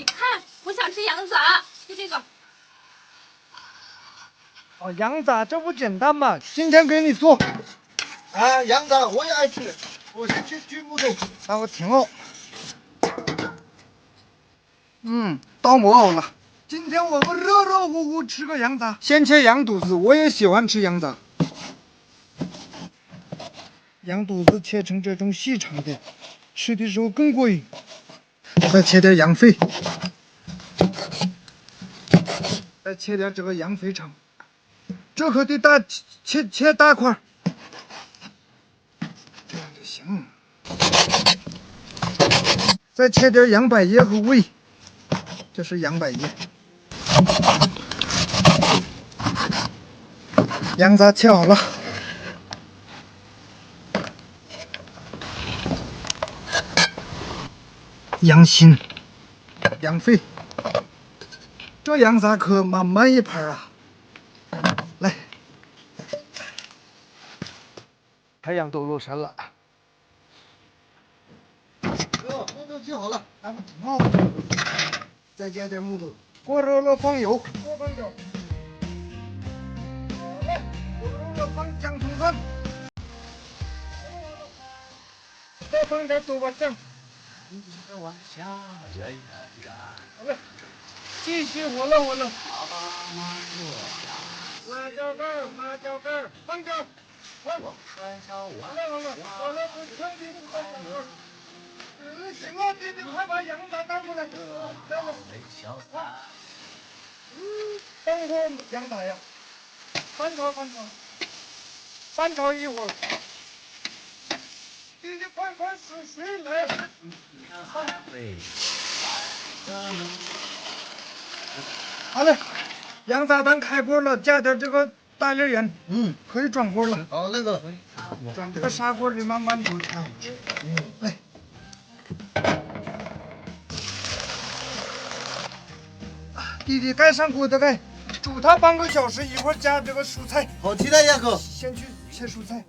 你看，我想吃羊杂，就这个。哦，羊杂这不简单嘛，今天给你做。啊，羊杂我也爱吃，我先去锯木头。那我挺好。嗯，刀磨好了。今天我们热热乎乎吃个羊杂，先切羊肚子，我也喜欢吃羊杂。羊肚子切成这种细长的，吃的时候更过瘾。再切点羊肺，再切点这个羊肥肠，这可得大切切大块，这样就行。再切点羊百叶和胃，这是羊百叶。羊杂切好了，羊心、羊肺，这羊杂可满满一盘啊！来，太阳都落山了。哟，木头锯好了，咱们挺好。再加点木头。锅热了放油，锅放点。好嘞，锅热了放姜葱蒜，再放点豆瓣酱。继续我了火了。辣椒干儿，辣椒干儿，放点。快！好了好了，好了，我全体都放上锅。嗯，行了，弟弟，快把羊杂拿过来。来了。嗯，等会羊杂呀，翻炒翻炒，翻炒一会儿。快快是谁来。好嘞，羊杂汤开锅了，加点这个大粒盐，嗯，可以转锅了。好，那个转这个砂锅里慢慢煮才好吃。嗯，来。弟弟盖上锅的盖，煮它半个小时，一会儿加这个蔬菜。好期待呀，哥。先去切蔬菜。